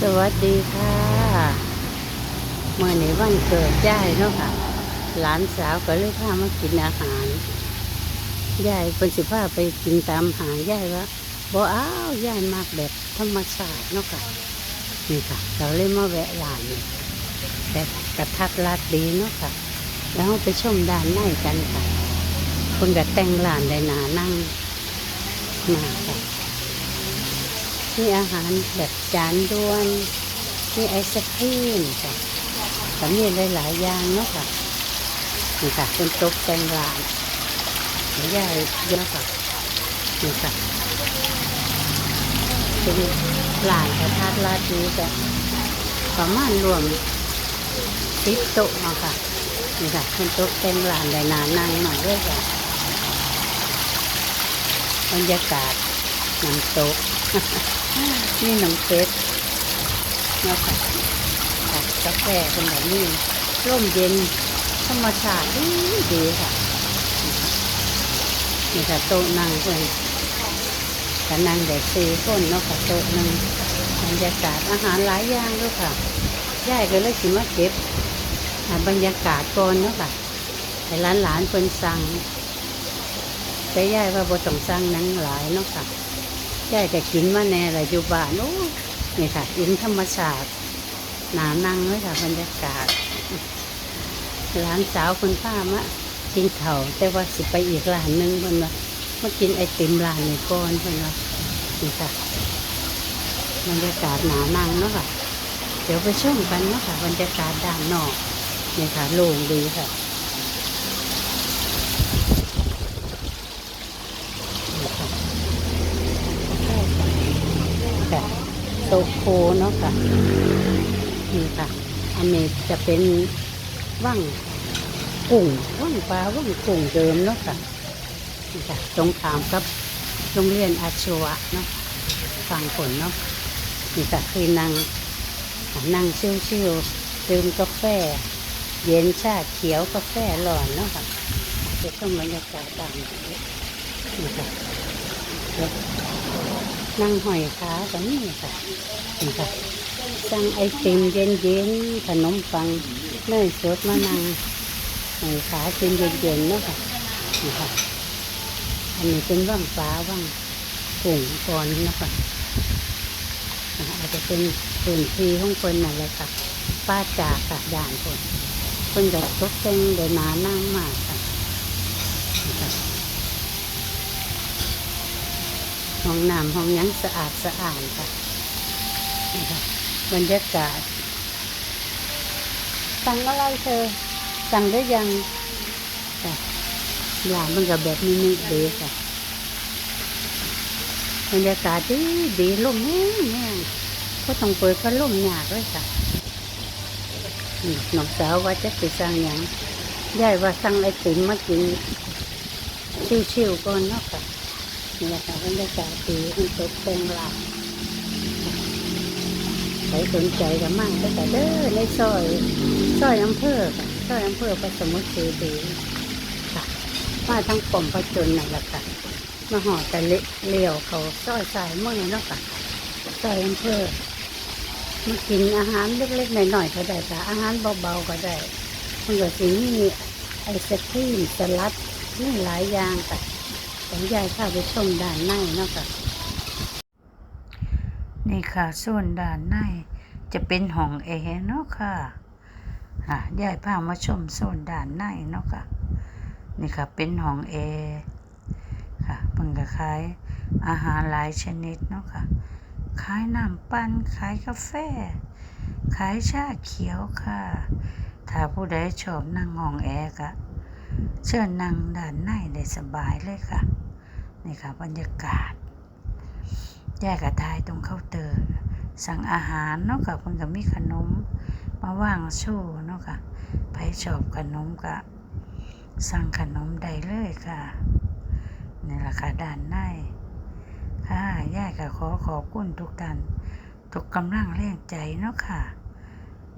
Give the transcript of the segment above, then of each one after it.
สวัสดีค่ะเมื่อในวันเกิดย่ายเนาะค่ะ หลานสาวก็เลยพามากินอาหารย่ายเป็นสิพาไปกินตามหาย่ายว่าบ่อ้าวย่ายมากแบบธรรมชาติเนาะค่ะนี่ค่ะ เราเลยมาแวะร้านแต่กระทัดรัดดีเนาะค่ะ แล้วไปชมด้านในกันค่ะคนก็แต่งร้านได้หนานั่งมาค่ะ มีอาหารแบบจานด่วน มีไอศครีมค่ะแต่มีหลายๆอย่างเนาะค่ะนี่ค่ะเป็นตกแต่งร้านใหญ่เยอะค่ะนี่ค่ะเป็นร้านกระทัดลาดีแต่ประมาณรวมสิบโต๊ะเนาะค่ะนี่ค่ะเป็นตกแต่งร้านได้นานนั่งหน่อยด้วยค่ะบรรยากาศน้ำตก นี่น้ำเป็ดเนาะค่ะค่ะกาแฟเป็นแบบนี้ร่มเย็นธรรมชาติดีดีค่ะนี่ค่ะโต๊ะนั่งเพื่อนกนั่งเด็กสี่คนเนาะค่ะโต๊ะหนึ่งบรรยากาศอาหารหลายอย่างด้วยค่ะย่ายก็เลยสิมาเก็บบรรยากาศก่อนเนาะค่ะให้หลานหลานๆเพิ่นสั่งแต่ย่ายว่าบ่ต้องสั่งหนังหลายเนาะค่ะ ยายก็กินมาแน่ละอยู่บ้านโอ้นี่ค่ะอินธรรมชาติหนานั่งเลยค่ะบรรยากาศหลานสาวคุณป้ามะกินเข่าแต่ว่าสิไปอีกร้านหนึงเพิ่นว่ามากินไอติมร้านนี้ก่อนเพิ่นว่านี่ค่ะบรรยากาศหนานั่งเนาะค่ะ เดี๋ยวไปชมกันเนาะค่ะบรรยากาศด้านนอกนี่ค่ะโล่งดีค่ะนี่ค่ะ ค่ะโตโคเนาะค่ะนี่ค่ะอันนี้จะเป็นว่างกุ้งว่างปลาว่างกุ้งเดิมเนาะค่ะนี่ค่ะตรงขามกับโรงเรียนอาชีวะเนาะฝั่งผลเนาะนี่ค่ะคือนางนั่งชิวๆดื่มกาแฟ เย็นชาเขียวกาแฟร้อนเนาะค่ะเดี๋ยวต้องบรรยากาศดังนี่ค่ะ นั่งหอยขาแบบนี้ค่ะนี่ค่ะสั่งไอติมเย็นเย็นๆขนมปังเนยสดมานั่งหอยขากินเย็นเย็นๆเนาะค่ะนี่ค่ะอันนี้เป็นว่างฟ้าว่างกุ้งก่อนนะค่ะอาจจะเป็นพื้นที่ของคนนั่นแหละค่ะป้าจากค่ะด่านคนคนจะตกแต่งเดินมานั่งมากค่ะ ห้องน้ำห้องยังสะอาดสะอาดค่ะนี่ค่ะบรรยากาศสั่งอะไรเธอ สั่งได้ยังค่ะหลานมันกับแบบมินิเดค่ะบรรยากาศดีดีลมแห้งแห้งก็ต้องเปิดพัดลมหยากเลยค่ะน้องสาวว่าจะไปสั่งหยังยายว่าสั่งไอติมมากินชิวๆก่อนเนาะค่ะ นี่แหละค่ะบรรยากาศดีมันตกแต่งหลังใครสนใจก็มั่งก็แต่เด้อในซอยซอยอำเภอค่ะซอยอำเภอประสมุทรคีรีค่ะมาทั้งกลมประจนนั่นแหละค่ะมาห่อแต่เละเลี้ยวเขาซอยสายมือเนาะค่ะซอยอำเภอมากินอาหารเล็กๆหน่อยๆก็ได้ค่ะอาหารเบาๆก็ได้มันก็สิมีไอศครีมสลัดนี่หลายอย่างค่ะ ผมยายข้าไปชมด้านในเนาะค่ะนี่ค่ะส่วนด้านในจะเป็นห้องแอร์เนาะค่ะอะยายพามาชมโซนด้านในเนาะค่ะนี่ค่ะเป็นห้องแอร์ค่ะมันก็ขายอาหารหลายชนิดเนาะค่ะขายน้ำปั่นขายกาแฟ ขายชาเขียวค่ะ ถ้าผู้ใดชอบนั่งห้องแอร์ก็เชิญนั่งด้านในได้สบายเลยค่ะ นี่ค่ะบรรยากาศ แยกกระทายตรงเคาน์เตอร์ สั่งอาหารเนาะค่ะเพิ่นก็มีขนม มาว่างโชว์เนาะค่ะใครชอบขนมก็สั่งขนมได้เลยค่ะนี่แหละค่ะด้านในค่ะย่ายก็ขอขอบคุณทุกท่านทุกกำลังแรงใจเนาะค่ะ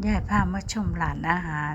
ย่ายพามาชมร้านอาหาร